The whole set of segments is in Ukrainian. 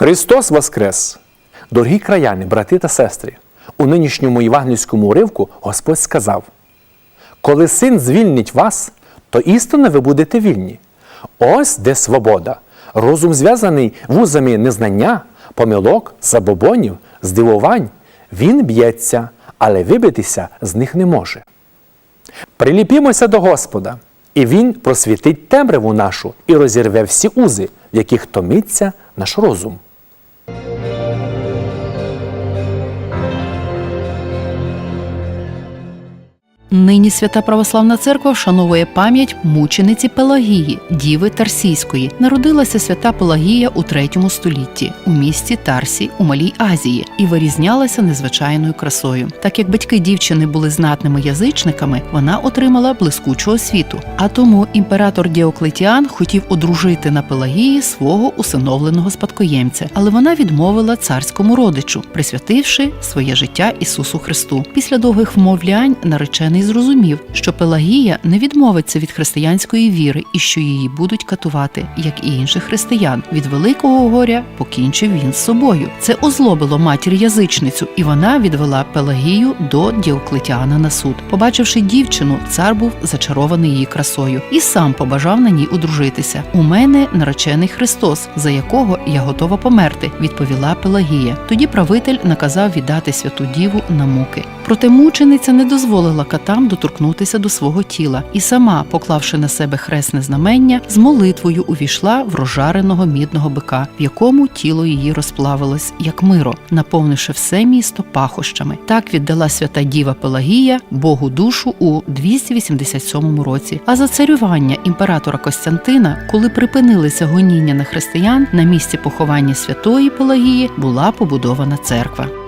Христос Воскрес! Дорогі краяни, брати та сестри, у нинішньому євангельському уривку Господь сказав: Коли син звільнить вас, то істинно ви будете вільні. Ось де свобода. Розум зв'язаний вузами незнання, помилок, забобонів, здивувань. Він б'ється, але вибитися з них не може. Приліпімося до Господа, і Він просвітить темряву нашу і розірве всі узи, в яких томиться наш розум. Нині свята православна церква вшановує пам'ять мучениці Пелагії, діви Тарсійської. Народилася свята Пелагія у третьому столітті у місті Тарсі у Малій Азії і вирізнялася незвичайною красою. Так як батьки дівчини були знатними язичниками, вона отримала блискучу освіту. А тому імператор Діоклетіан хотів одружити на Пелагії свого усиновленого спадкоємця, але вона відмовила царському родичу, присвятивши своє життя Ісусу Христу. Після довгих вмовлянь наречений зрозумів, що Пелагія не відмовиться від християнської віри і що її будуть катувати, як і інших християн. Від великого горя покінчив він з собою. Це озлобило матір язичницю, і вона відвела Пелагію до Діоклетіана на суд. Побачивши дівчину, цар був зачарований її красою і сам побажав на ній одружитися. У мене наречений Христос, за якого я готова померти, відповіла Пелагія. Тоді правитель наказав віддати святу діву на муки. Проте мучениця не дозволила катам доторкнутися до свого тіла і сама, поклавши на себе хресне знамення, з молитвою увійшла в розжареного мідного бика, в якому тіло її розплавилось, як миро, наповнивши все місто пахощами. Так віддала свята діва Пелагія Богу душу у 287 році. А за царювання імператора Костянтина, коли припинилися гоніння на християн, на місці поховання святої Пелагії була побудована церква.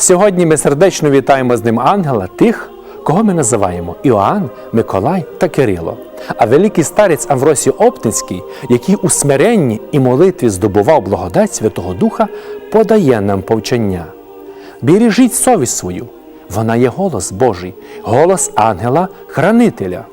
Сьогодні ми сердечно вітаємо з ним ангела тих, кого ми називаємо Іоанн, Миколай та Кирило. А великий старець Авросій Оптинський, який у смиренні і молитві здобував благодать Святого Духа, подає нам повчання. Бережіть совість свою, вона є голос Божий, голос ангела-хранителя.